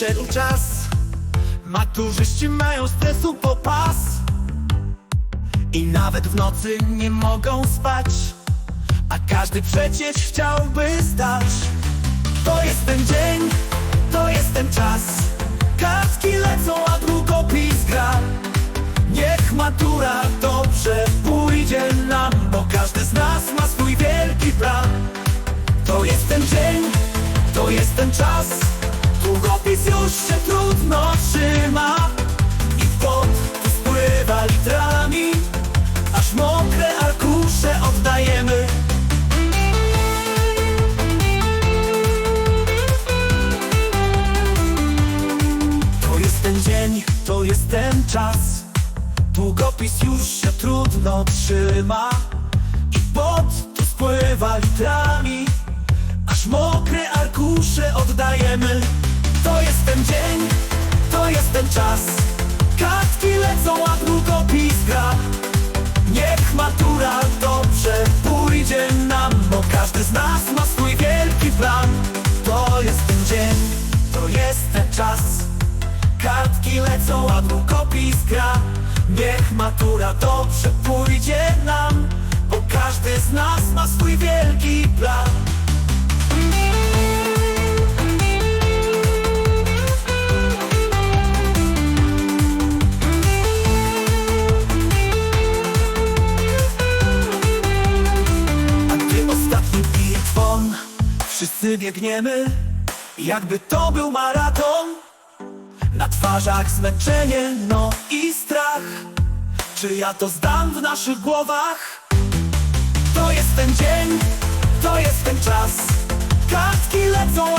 nadszedł czas. Maturzyści mają stresu po pas. I nawet w nocy nie mogą spać. A każdy przecież chciałby zdać To jest ten dzień, to jest ten czas. Kartki lecą, a długopis gra. Niech matura dobrze pójdzie nam Bo każdy z nas ma swój wielki plan. To jest ten dzień, to jest ten czas Długopis już się trudno trzyma I pot tu spływa litrami. Aż mokre arkusze oddajemy. To jest ten dzień, to jest ten czas. Długopis już się trudno trzyma I pot tu spływa litrami. Aż mokre arkusze oddajemy To jest ten dzień, to jest ten czas. Kartki lecą, a długopis gra. Niech matura dobrze pójdzie nam Bo każdy z nas ma swój wielki plan. To jest ten dzień, to jest ten czas. Kartki lecą, a długopis gra. Niech matura dobrze pójdzie Wszyscy biegniemy Jakby to był maraton. Na twarzach zmęczenie, no i strach. Czy ja to zdam w naszych głowach? To jest ten dzień, to jest ten czas. Kartki lecą,